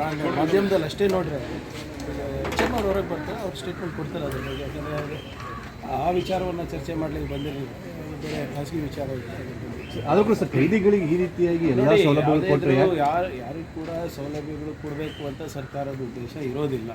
ನಾನು ಮಾಧ್ಯಮದಲ್ಲಿ ಅಷ್ಟೇ ನೋಡ್ರೆ ಚೆನ್ನವ್ರು ಹೊರಗೆ ಬರ್ತಾರೆ ಅವ್ರು ಸ್ಟೇಟ್ಮೆಂಟ್ ಕೊಡ್ತಾರೆ ಅದ್ರ ಬಗ್ಗೆ. ಯಾಕಂದರೆ ಆ ವಿಚಾರವನ್ನು ಚರ್ಚೆ ಮಾಡಲಿಕ್ಕೆ ಬಂದಿರಲಿಲ್ಲ. ಬೇರೆ ಖಾಸಗಿ ವಿಚಾರ ಆದರೂ ಸರ್ ಖೈದಿಗಳಿಗೆ ಈ ರೀತಿಯಾಗಿ ಎಲ್ಲ ಸೌಲಭ್ಯಗಳು ಯಾರು ಯಾರಿಗೂ ಕೂಡ ಸೌಲಭ್ಯಗಳು ಕೊಡಬೇಕು ಅಂತ ಸರ್ಕಾರದ ಉದ್ದೇಶ ಇರೋದಿಲ್ಲ.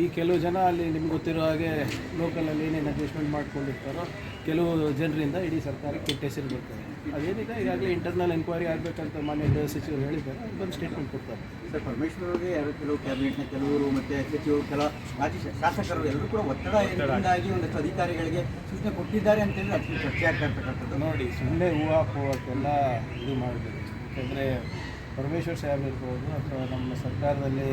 ಈ ಕೆಲವು ಜನ ಅಲ್ಲಿ ನಿಮ್ಗೆ ಗೊತ್ತಿರೋ ಹಾಗೆ ಲೋಕಲಲ್ಲಿ ಏನೇನು ಅಡ್ಜಸ್ಟ್ಮೆಂಟ್ ಮಾಡ್ಕೊಂಡಿರ್ತಾರೋ ಕೆಲವು ಜನರಿಂದ ಇಡೀ ಸರ್ಕಾರಕ್ಕೆ ಕೆಟ್ಟ ಹೆಸರು ಬರ್ತಾರೆ ಅದೇನಿದೆ ಈಗಾಗಲೇ ಇಂಟರ್ನಲ್ ಎನ್ಕ್ವೈರಿ ಆಗಬೇಕಂತ ಮಾನ್ಯ ಗೃಹ ಸಚಿವರು ಹೇಳಿದ್ದಾರೆ ಅವ್ರು ಬಂದು ಸ್ಟೇಟ್ಮೆಂಟ್ ಕೊಡ್ತಾರೆ. ಸರ್ ಪರಮೇಶ್ವರ್ ಅವರಿಗೆ ಯಾರು ಕೆಲವು ಕ್ಯಾಬಿನೆಟ್ನ ಕೆಲವರು ಮತ್ತು ಸಚಿವರು ಕೆಲ ಮಾಜಿ ಶಾಸಕರು ಎಲ್ಲರೂ ಕೂಡ ಒತ್ತಡದಿಂದಾಗಿ ಒಂದಷ್ಟು ಅಧಿಕಾರಿಗಳಿಗೆ ಸೂಚನೆ ಕೊಟ್ಟಿದ್ದಾರೆ ಅಂತೇಳಿ ಅಷ್ಟು ಅದಕ್ಕೆ ಚರ್ಚೆ ಆಗ್ತಾ ಇರ್ತಕ್ಕಂಥದ್ದು. ನೋಡಿ ಸುಮ್ಮನೆ ಹೂವಾಕೋವಕ್ಕೆಲ್ಲ ಇದು ಮಾಡಬೇಕು ಯಾಕಂದರೆ ಪರಮೇಶ್ವರ್ ಸಾಹೇಬ್ ಇರ್ಬೋದು ಅಥವಾ ನಮ್ಮ ಸರ್ಕಾರದಲ್ಲಿ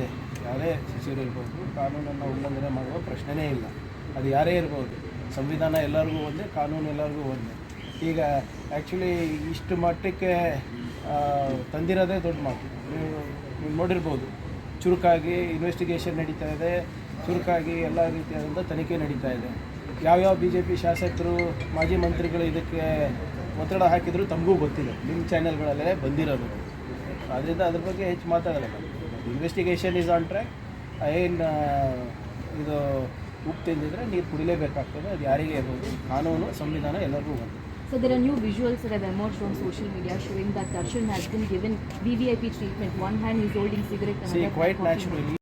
ಯಾರೇ ಸಚಿವರು ಇರ್ಬೋದು, ಕಾನೂನನ್ನು ಉಲ್ಲಂಘನೆ ಮಾಡುವ ಪ್ರಶ್ನೆನೇ ಇಲ್ಲ. ಅದು ಯಾರೇ ಇರ್ಬೋದು, ಸಂವಿಧಾನ ಎಲ್ಲರಿಗೂ ಒಂದೇ, ಕಾನೂನು ಎಲ್ಲರಿಗೂ ಒಂದೇ. ಈಗ ಆ್ಯಕ್ಚುಲಿ ಇಷ್ಟು ಮಟ್ಟಕ್ಕೆ ತಂದಿರೋದೇ ದೊಡ್ಡ ಮಾತು. ನೀವು ನೀವು ನೋಡಿರ್ಬೋದು, ಚುರುಕಾಗಿ ಇನ್ವೆಸ್ಟಿಗೇಷನ್ ನಡೀತಾ ಇದೆ, ಚುರುಕಾಗಿ ಎಲ್ಲ ರೀತಿಯಾದಂಥ ತನಿಖೆ ನಡೀತಾ ಇದೆ. ಯಾವ್ಯಾವ ಬಿ ಜೆ ಪಿ ಶಾಸಕರು, ಮಾಜಿ ಮಂತ್ರಿಗಳು ಇದಕ್ಕೆ ಒತ್ತಡ ಹಾಕಿದರೂ ತಮಗೂ ಗೊತ್ತಿದೆ ನಿಮ್ಮ ಚಾನೆಲ್ಗಳಲ್ಲೇ ಬಂದಿರೋದು. ಆದ್ದರಿಂದ ಅದ್ರ ಬಗ್ಗೆ ಹೆಚ್ಚು ಮಾತಾಡಲ್ಲ. ಇನ್ವೆಸ್ಟಿಗೇಷನ್ ಇಸ್ ಆನ್ ಟ್ರ್ಯಾಕ್ ಏನು ಇದು ಉಪ್ಪು ತಿಂದಿದ್ರೆ ನೀರು ಕುಡಿಲೇಬೇಕಾಗ್ತದೆ ಅದು ಯಾರಿಗೆ ಇರ್ಬೋದು ಕಾನೂನು ಸಂವಿಧಾನ ಎಲ್ಲರಿಗೂ ಒಂದು So there are new visuals that have emerged on social media showing that Darshan has been given VVIP treatment. One hand he's holding cigarette, another hand coffee. Naturally